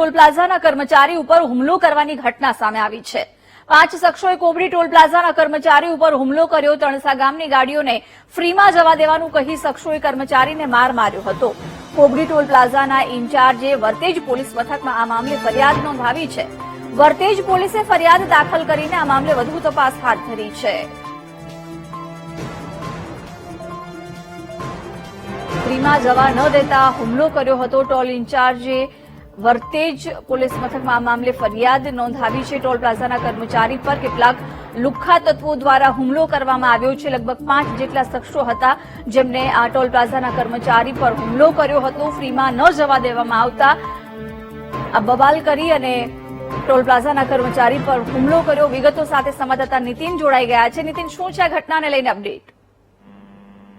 Toll પ્લાઝાના કર્મચારી ઉપર હુમલો કરવાની ઘટના સામે આવી છે. પાંચ શખ્સોએ કોબડી ટોલ પ્લાઝાના કર્મચારી ઉપર હુમલો કર્યો. તણસા ગામની ગાડીઓને ફ્રીમાં જવા દેવાનું કહી શખ્સોએ કર્મચારીને માર માર્યો હતો. કોબડી ટોલ પ્લાઝાના ઇન્ચાર્જે વર્તેજ પોલીસ મથકમાં આ મામલે ફરિયાદ નોંધાવી છે. વર્તેજ પોલીસે ફરિયાદ દાખલ કરીને આ મામલે વધુ તપાસ હાથ ધરી છે. ફ્રીમાં જવા ન દેતા હુમલો કર્યો હતો. ટોલ ઇન્ચાર્જે વર્તેજ પોલીસ મથકમાં આ મામલે ફરિયાદ નોંધાવી છે. ટોલ પ્લાઝાના કર્મચારી પર કેટલાક લુખ્ખા તત્વો દ્વારા હુમલો કરવામાં આવ્યો છે. લગભગ પાંચ જેટલા શખ્સો હતા જેમને આ ટોલ પ્લાઝાના કર્મચારી પર હુમલો કર્યો હતો. ફ્રીમાં ન જવા દેવામાં આવતા આ બબાલ કરી અને ટોલ પ્લાઝાના કર્મચારી પર હુમલો કર્યો. વિગતો સાથે સંવાદદાતા નીતિન જોડાઈ ગયા છે. નીતિન, શું છે આ ઘટનાને લઈને અપડેટ?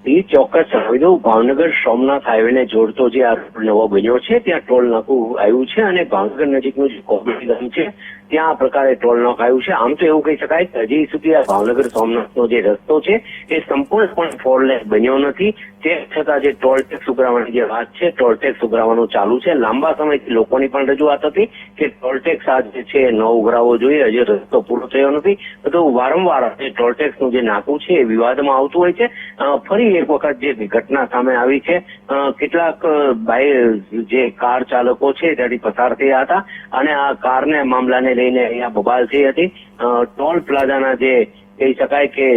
એ ચોક્કસ દઉં ભાવનગર સોમનાથ હાઈવેને જોડતો જે આ નવો બન્યો છે ત્યાં ટોલ નાકું આવ્યું છે અને ભાવનગર નજીકનું જે કોબડી ગામ છે ત્યાં આ પ્રકારે ટોલ નાક આવ્યું છે. આમ તો એવું કહી શકાય કે હજી સુધી આ ભાવનગર સોમનાથનો જે રસ્તો છે એ સંપૂર્ણપણે ફોર લેન બન્યો નથી. તે છતાં જે ટોલ ટેક્સ ઉઘરાવવાની જે વાત છે ટોલ ટેક્સ ઉઘરાવવાનું ચાલુ છે. લાંબા સમયથી લોકોની પણ રજૂઆત હતી કે ટોલ ટેક્સ આ જે છે ન ઉઘરાવવો જોઈએ. હજી રસ્તો પૂરો થયો નથી. તો વારંવાર ટોલ ટેક્સનું જે નાકું છે એ વિવાદમાં આવતું હોય છે. અ, ફરી એક વખત જે ઘટના સામે આવી છે કેટલાક જે કાર ચાલકો છે, ત્યાંથી પસાર થયા હતા અને આ કારને મામલાને લઈને અહીંયા બબાલ થઈ હતી. ટોલ પ્લાઝાના જે કહી શકાય કે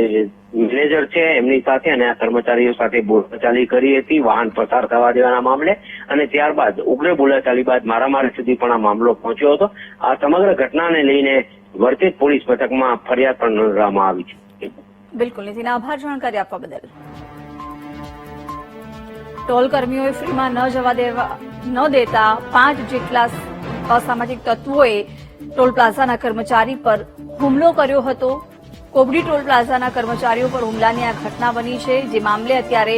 મેનેજર છે, એમની સાથે અને આ કર્મચારીઓ સાથે બોલાચાલી કરી હતી, વાહન પસાર થવા દેવાના મામલે. અને ત્યારબાદ ઉગ્ર બોલાચાલી બાદ મારામારી સુધી પણ આ મામલો પહોંચ્યો હતો. આ સમગ્ર ઘટનાને લઈને વર્તેજ પોલીસ મથકમાં ફરિયાદ પણ નોંધવામાં આવી છે. બિલકુલ, નીતિન, આભાર જાણકારી આપવા બદલ. ટોલ કર્મીઓએ ફ્રીમાં ન જવા દેવા ન દેતા પાંચ જેટલા અસામાજિક તત્વોએ ટોલ પ્લાઝાના કર્મચારી પર હુમલો કર્યો હતો. કોબડી ટોલ પ્લાઝાના કર્મચારીઓ પર હુમલાની આ ઘટના બની છે. જે મામલે અત્યારે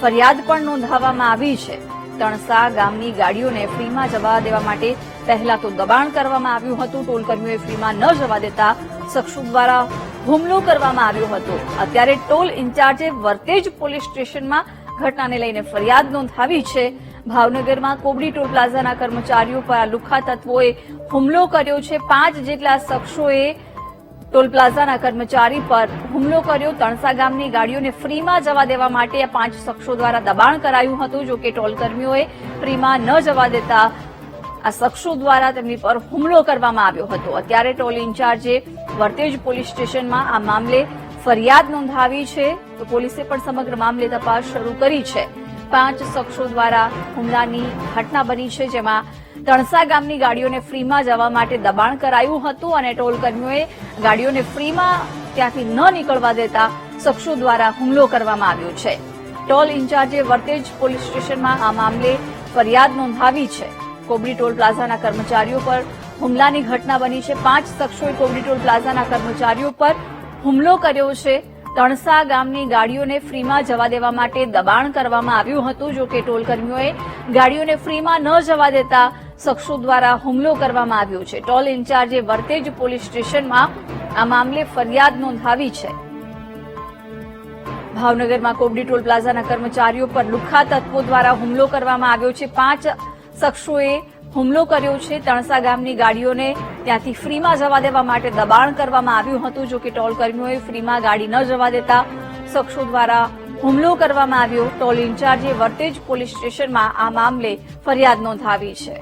ફરિયાદ પણ નોંધાવવામાં આવી છે. તણસા ગામની ગાડીઓને ફ્રીમાં જવા દેવા માટે પહેલા તો દબાણ કરવામાં આવ્યું હતું. ટોલ કર્મીઓએ ફ્રીમાં ન જવા દેતા શખ્સો દ્વારા હુમલો કરવામાં આવ્યો હતો. અત્યારે ટોલ ઇન્ચાર્જે વર્તેજ પોલીસ સ્ટેશનમાં ઘટનાને લઈને ફરિયાદ નોંધાવી છે. ભાવનગરમાં કોબડી ટોલ પ્લાઝાના કર્મચારીઓ પર આ લુખા તત્વોએ હુમલો કર્યો છે. પાંચ જેટલા શખ્સોએ ટોલ પ્લાઝાના કર્મચારી પર હુમલો કર્યો. તણસા ગામની ગાડીઓને ફ્રીમાં જવા દેવા માટે આ પાંચ શખ્સો દ્વારા દબાણ કરાયું હતું. જો કે ટોલ કર્મીઓએ ફ્રીમાં ન જવા દેતા આ શખ્સો દ્વારા તેમની પર હુમલો કરવામાં આવ્યો હતો. અત્યારે ટોલ ઇન્ચાર્જે વર્તેજ પોલીસ સ્ટેશનમાં આ મામલે ફરિયાદ નોંધાવી છે તો પોલીસે પણ સમગ્ર મામલે તપાસ શરૂ કરી છે. પાંચ શખ્સો દ્વારા હુમલાની ઘટના બની છે જેમાં તણસા ગામની ગાડીઓને ફ્રીમાં જવા માટે દબાણ કરાયું હતું અને ટોલ કર્મીઓએ ગાડીઓને ફ્રીમાં ત્યાંથી ન નીકળવા દેતા શખ્સો દ્વારા હુમલો કરવામાં આવ્યો છે. ટોલ ઇન્ચાર્જે વર્તેજ પોલીસ સ્ટેશનમાં આ મામલે ફરિયાદ નોંધાવી છે. કોબડી ટોલ પ્લાઝાના કર્મચારીઓ પર હુમલાની ઘટના બની છે. પાંચ શખ્સોએ કોબડી ટોલ પ્લાઝાના કર્મચારીઓ પર હુમલો કર્યો છે. તણસા ગામની ગાડીઓને ફ્રીમાં જવા દેવા માટે દબાણ કરવામાં આવ્યું હતું. જો કે ટોલ કર્મીઓએ ગાડીઓને ફ્રીમાં ન જવા દેતા શખ્સો દ્વારા હુમલો કરવામાં આવ્યો છે. ટોલ ઇન્ચાર્જે વર્તેજ પોલીસ સ્ટેશનમાં આ મામલે ફરિયાદ નોંધાવી છે. ભાવનગરમાં કોબડી ટોલ પ્લાઝાના કર્મચારીઓ પર લુખ્ખા તત્વો દ્વારા હુમલો કરવામાં આવ્યો છે. પાંચ શખ્સોએ હુમલો કર્યો છે. તણસા ગામની ગાડીઓને ત્યાંથી ફ્રીમાં જવા દેવા માટે દબાણ કરવામાં આવ્યું હતું. જો કે ટોલ કર્મીઓએ ફ્રીમાં ગાડી ન જવા દેતા શખ્સો દ્વારા હુમલો કરવામાં આવ્યો. ટોલ ઇન્ચાર્જે વર્તેજ પોલીસ સ્ટેશનમાં આ મામલે ફરિયાદ નોંધાવી છે.